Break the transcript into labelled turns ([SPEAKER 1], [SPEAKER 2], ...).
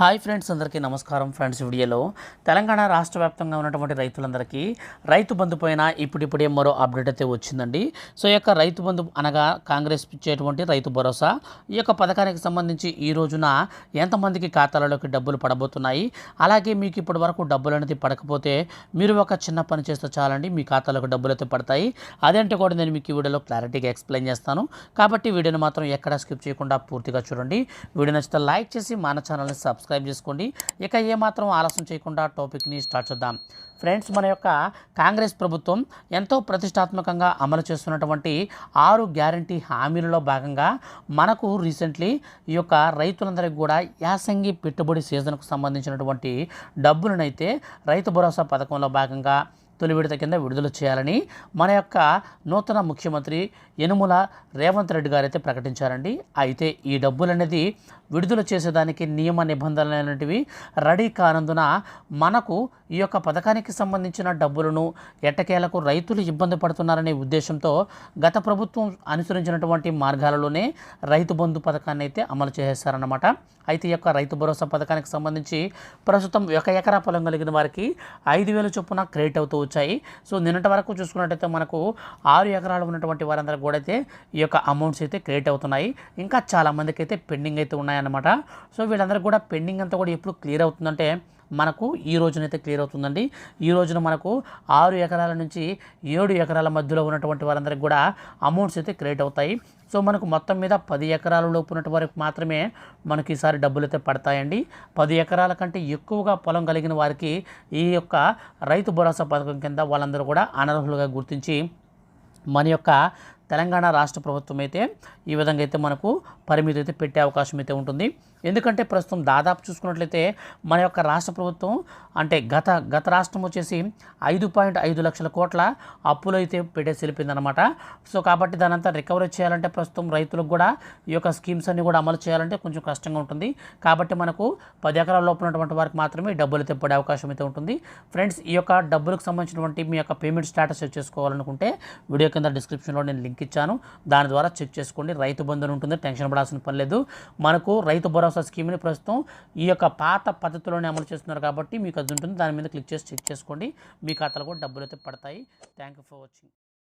[SPEAKER 1] Hi friends అందరికీ నమస్కారం friends వీడియోలో. తెలంగాణ రాష్ట్ర వ్యాప్తంగా ఉన్నటువంటి రైతులందరికీ రైతు బంధు పైన ఇప్పుడిప్పుడే మరో అప్డేట్ అయితే వచ్చిందండి. సో ఈ యొక్క రైతు బంధు అనగా కాంగ్రెస్ ఇచ్చేటువంటి రైతు భరోసా ఈ యొక్క పథకానికి సంబంధించి ఈ రోజున ఎంతమందికి ఖాతాలలోకి డబ్బులు పడబోతున్నాయి? అలాగే మీకు ఇప్పటి వరకు డబ్బులు అనేది పడకపోతే మీరు ఒక చిన్న పని చేస్తే చాలండి మీ ఖాతాలోకి డబ్బులు అయితే పడతాయి. అదంటే కూడా నేను మీకు ఈ వీడియోలో క్లారిటీగా ఎక్స్ప్లెయిన్ చేస్తాను. కాబట్టి వీడియోని మాత్రం ఎక్కడ స్కిప్ చేయకుండా పూర్తిగా చూడండి. వీడియో నచ్చితే లైక్ చేసి మన ఛానల్ని సబ్స్క్రైబ్ చేసుకోండి. ఇక ఏమాత్రం ఆలస్యం చేయకుండా టాపిక్ని స్టార్ట్ చేద్దాం. ఫ్రెండ్స్ మన యొక్క కాంగ్రెస్ ప్రభుత్వం ఎంతో ప్రతిష్టాత్మకంగా అమలు చేస్తున్నటువంటి ఆరు గ్యారంటీ హామీలలో భాగంగా మనకు రీసెంట్లీ ఈ యొక్క రైతులందరికీ కూడా యాసంగి పెట్టుబడి సీజన్కు సంబంధించినటువంటి డబ్బులనైతే రైతు భరోసా పథకంలో భాగంగా తొలి విడత కింద విడుదల చేయాలని మన యొక్క నూతన ముఖ్యమంత్రి యనుమల రేవంత్ రెడ్డి గారు అయితే ప్రకటించారండి. అయితే ఈ డబ్బులు అనేది విడుదల చేసేదానికి నియమ నిబంధనలు అనేటివి రెడీ కానందున మనకు ఈ యొక్క పథకానికి సంబంధించిన డబ్బులను ఎట్టకేలకు రైతులు ఇబ్బంది పడుతున్నారనే ఉద్దేశంతో గత ప్రభుత్వం అనుసరించినటువంటి మార్గాలలోనే రైతు బంధు పథకాన్ని అయితే అమలు చేసేస్తారన్నమాట అయితే ఈ యొక్క రైతు భరోసా పథకానికి సంబంధించి ప్రస్తుతం ఒక ఎకరా పొలం కలిగిన వారికి ఐదు వేల చొప్పున క్రెడిట్ అవుతూ వచ్చాయి. సో నిన్నటి వరకు చూసుకున్నట్టయితే మనకు ఆరు ఎకరాలు ఉన్నటువంటి వారందరూ కూడా అయితే ఈ యొక్క అమౌంట్స్ అయితే క్రియేట్ అవుతున్నాయి. ఇంకా చాలా మందికి అయితే పెండింగ్ అయితే ఉన్నాయన్నమాట. సో వీళ్ళందరికీ కూడా పెండింగ్ అంతా కూడా ఎప్పుడు క్లియర్ అవుతుందంటే మనకు ఈ రోజునైతే క్లియర్ అవుతుందండి. ఈ రోజున మనకు ఆరు ఎకరాల నుంచి ఏడు ఎకరాల మధ్యలో ఉన్నటువంటి వారందరికి కూడా అమౌంట్స్ అయితే క్రియేట్ అవుతాయి. సో మనకు మొత్తం మీద పది ఎకరాల లోపు ఉన్నటువంటి వారికి మాత్రమే మనకి ఈసారి డబ్బులు అయితే పడతాయండి. పది ఎకరాల కంటే ఎక్కువగా పొలం కలిగిన వారికి ఈ యొక్క రైతు భరోసా పథకం కింద వాళ్ళందరూ కూడా అనర్హులుగా గుర్తించి మన యొక్క తెలంగాణ రాష్ట్ర ప్రభుత్వం అయితే ఈ విధంగా అయితే మనకు పరిమితి అయితే పెట్టే అవకాశం అయితే ఉంటుంది. ఎందుకంటే ప్రస్తుతం దాదాపు చూసుకున్నట్లయితే మన యొక్క రాష్ట్ర ప్రభుత్వం అంటే గత గత రాష్ట్రం వచ్చేసి ఐదు పాయింట్ ఐదు లక్షల కోట్ల అప్పులు అయితే పెట్టేసి వెళ్ళిపోయిందనమాట సో కాబట్టి దానంతా రికవరీ చేయాలంటే ప్రస్తుతం రైతులకు కూడా ఈ యొక్క స్కీమ్స్ అన్ని కూడా అమలు చేయాలంటే కొంచెం కష్టంగా ఉంటుంది. కాబట్టి మనకు పది ఎకరాల లోపల ఉన్నటువంటి వారికి మాత్రమే డబ్బులు అయితే పడే అవకాశం అయితే ఉంటుంది. ఫ్రెండ్స్ ఈ యొక్క డబ్బులకు సంబంధించినటువంటి మీ యొక్క పేమెంట్ స్టేటస్ చెక్ చేసుకోవాలనుకుంటే వీడియో కింద డిస్క్రిప్షన్లో నేను లింక్ ఇచ్చాను. దాని ద్వారా చెక్ చేసుకోండి. రైతు బంధువులు ఉంటుంది టెన్షన్ పడాల్సిన పని లేదు. మనకు రైతు భరోసా స్కీమ్ని ప్రస్తుతం ఈ యొక్క పాత పద్ధతిలోనే అమలు చేస్తున్నారు కాబట్టి మీకు అది ఉంటుంది. దాని మీద క్లిక్ చేసి చెక్ చేసుకోండి. మీ ఖాతాలో కూడా డబ్బులు అయితే పడతాయి. Thank you for watching